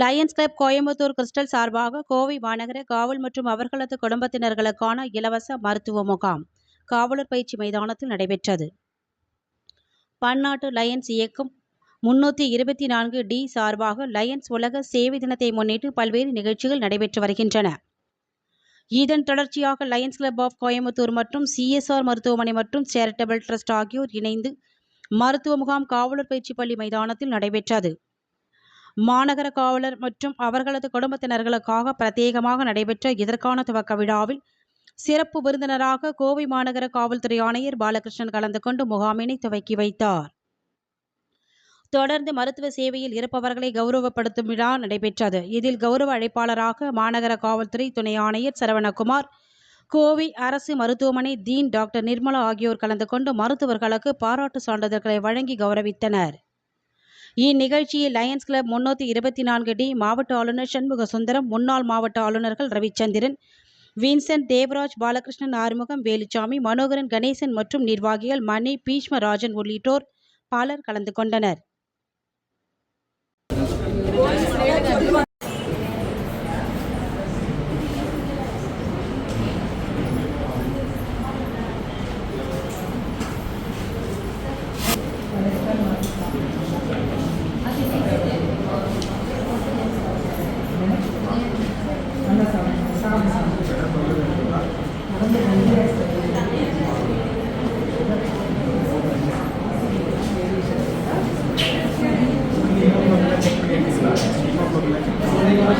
Lions club Coimbatore crystal சார்பாக கோவை மாநகர காவல் மற்றும் அவர்களது குடும்பத்தினர்களுக்கான இலவச மருத்துவ முகாம் காவலர் பயிற்சி மைதானத்தில் நடைபெற்றது. பன்னாட்டு லயன்ஸ் இயக்கம் முன்னூற்றி இருபத்தி நான்கு டி சார்பாக லயன்ஸ் உலக சேவை தினத்தை முன்னிட்டு பல்வேறு நிகழ்ச்சிகள் நடைபெற்று வருகின்றன. இதன் தொடர்ச்சியாக லயன்ஸ் கிளப் ஆஃப் கோயம்புத்தூர் மற்றும் சிஎஸ்ஆர் மருத்துவமனை மற்றும் சேரிட்டபிள் ட்ரஸ்ட் ஆகியோர் இணைந்து மருத்துவ முகாம் காவலர் பயிற்சி பள்ளி மைதானத்தில் நடைபெற்றது. மாநகர காவலர் மற்றும் அவர்களது குடும்பத்தினர்களுக்காக பிரத்யேகமாக நடைபெற்ற இதற்கான துவக்க விழாவில் சிறப்பு விருந்தினராக கோவை மாநகர காவல்துறை ஆணையர் பாலகிருஷ்ணன் கலந்து கொண்டு முகாமினை துவக்கி வைத்தார். தொடர்ந்து மருத்துவ சேவையில் இருப்பவர்களை கௌரவப்படுத்தும் விழா நடைபெற்றது. இதில் கௌரவ அழைப்பாளராக மாநகர காவல்துறை துணை ஆணையர் சரவணகுமார் கோவை அரசு மருத்துவமனை தீன் டாக்டர் நிர்மலா ஆகியோர் கலந்து கொண்டு மருத்துவர்களுக்கு பாராட்டு சான்றிதழ்களை வழங்கி கௌரவித்தனர். இந்நிகழ்ச்சியில் லயன்ஸ் கிளப் முன்னூற்றி இருபத்தி நான்கு டி மாவட்ட ஆளுநர் சண்முக சுந்தரம் முன்னாள் மாவட்ட ஆளுநர்கள் ரவிச்சந்திரன் வின்சென்ட் தேவராஜ் பாலகிருஷ்ணன் ஆறுமுகம் வேலுச்சாமி மனோகரன் கணேசன் மற்றும் நிர்வாகிகள் மணி பீஷ்மராஜன் உள்ளிட்டோர் பலர் கலந்து கொண்டனர்.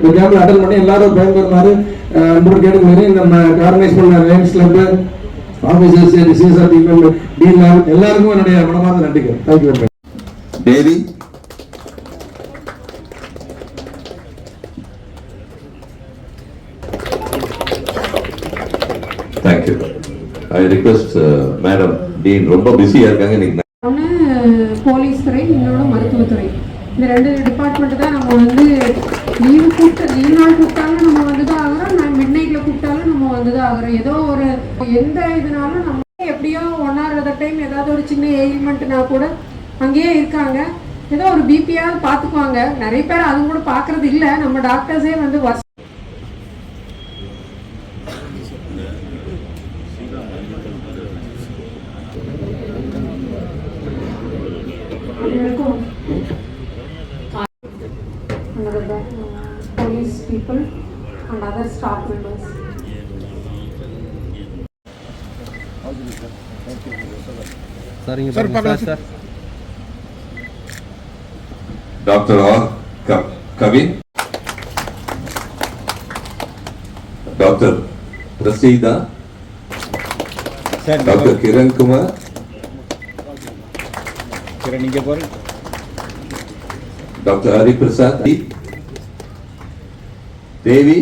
இந்த கேம்ப்ல அட்டன் பண்ணி எல்லாரும் பயன்பெறுமாறு அன்போடு கேட்டுக்கொள்கிறேன். நம்ம ஆர்கனைஸ் பண்ண lions club officers CSR team dean எல்லாருக்கும் என்னுடைய மனமார்ந்த நன்றிகள். Thank you very much Devi thank you I request madam dean ரொம்ப பிஸியா இருக்காங்க இன்னைக்கு ஒன்று போலீஸ் துறை இன்னொன்று மருத்துவத்துறை. இந்த ரெண்டு டிபார்ட்மெண்ட் தான் நம்ம வந்து லீவு கூப்பிட்டு லீவ் நாள் கூப்பிட்டாலும் நம்ம வந்து தான் ஆகிறோம் நான் மிட் நைட்டில் கூப்பிட்டாலும் நம்ம வந்து தான் ஆகிறோம் ஏதோ ஒரு எந்த இதுனாலும் நம்ம எப்படியோ ஒன் ஆர் அதர் டைம் ஏதாவது ஒரு சின்ன எயில்மெண்ட்னா கூட அங்கேயே இருக்காங்க. ஏதோ ஒரு பிபியாவது பார்த்துக்குவாங்க. நிறைய பேர் அது கூட பார்க்கறது இல்லை. நம்ம டாக்டர்ஸே வந்து வச Thank you. And other staff members. சரிங்க சார் சார் டாக்டர் ஆர் க- Kavin doctor Rasheeda sir doctor தேவி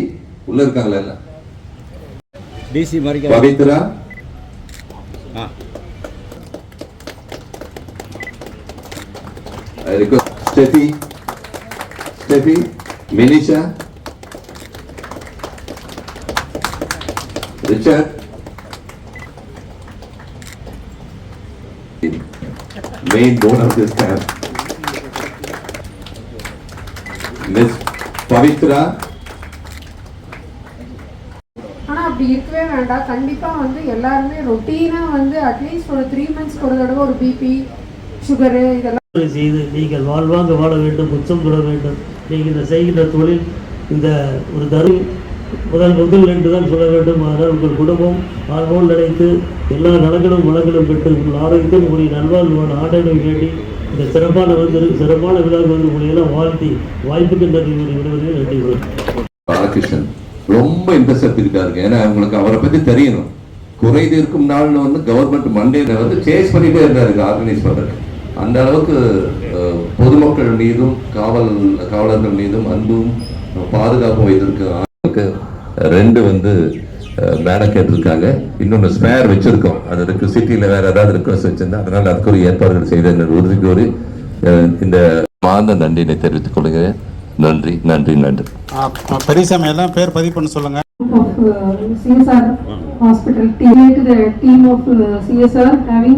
உள்ள இருக்காங்களா எல்லாம் டிசி மாதிரி பவித்ரா ஆ I request Steffi, Steffi, Minisha, Richard, main bone of this camp. Miss Pavitra, ஆனா அப்படி இருக்கவே வேண்டாம். கண்டிப்பா வந்து எல்லாருமே ரொட்டீனா வந்து அட்லீஸ்ட் ஒரு த்ரீ மந்த்ஸ்க்கு ஒரு தடவை ஒரு பிபி சுகரு இதெல்லாம் செய்து நீங்கள் வாழ்வாங்க வாழ வேண்டும் உச்சம் பெற வேண்டும். நீங்கள் இந்த செய்கின்ற தொழில் இந்த ஒரு தரும் முதல் முதல் என்று தான் சொல்ல வேண்டும். ஆனால் உங்கள் குடும்பம் ஆழ்வோல் நினைத்து எல்லா நலங்களும் வளங்களும் பெற்று உங்கள் ஆரோக்கியத்தில் உங்களுடைய நல்வாழ்வான ஆடைகளை வேண்டி இந்த சிறப்பான வந்து சிறப்பான விழாவுக்கு வந்து உங்களை எல்லாம் வாழ்த்தி வாய்ப்புக்கு நன்றி விடுவதில் நன்றி. பாலகிருஷ்ணன். ரொம்ப இன்ட்ரெஸ்ட் எடுத்துக்கிட்டாருங்க. ஏன்னா அவங்களுக்கு அவரை பத்தி தெரியணும். குறை தீர்க்கும் நாள்னு வந்து கவர்மெண்ட் மண்டேல வந்து சேஸ் பண்ணிட்டே இருந்தாரு ஆர்கனைஸ் பண்றது அந்த அளவுக்கு பொதுமக்கள் மீதும் காவல் காவலர்கள் மீதும் அன்பும் பாதுகாப்பும் வைத்திருக்க ரெண்டு வந்து மேடம் கேட்டிருக்காங்க. இன்னொன்று ஸ்பேர் வச்சிருக்கோம். அது இருக்கு. சிட்டியில் வேற ஏதாவது ரிக்வஸ்ட் வச்சிருந்தா அதனால அதுக்கு ஒரு ஏற்பாடுகள் செய்த உறுதி ஒரு இந்த மாந்த நன்றினை தெரிவித்துக் கொள்கிறேன். நன்றி நன்றி நன்றி பெரியசாமி எல்லாம் பேர் பதிவு பண்ண சொல்லுங்க of uh, CSR hospital team to the team of uh, CSR having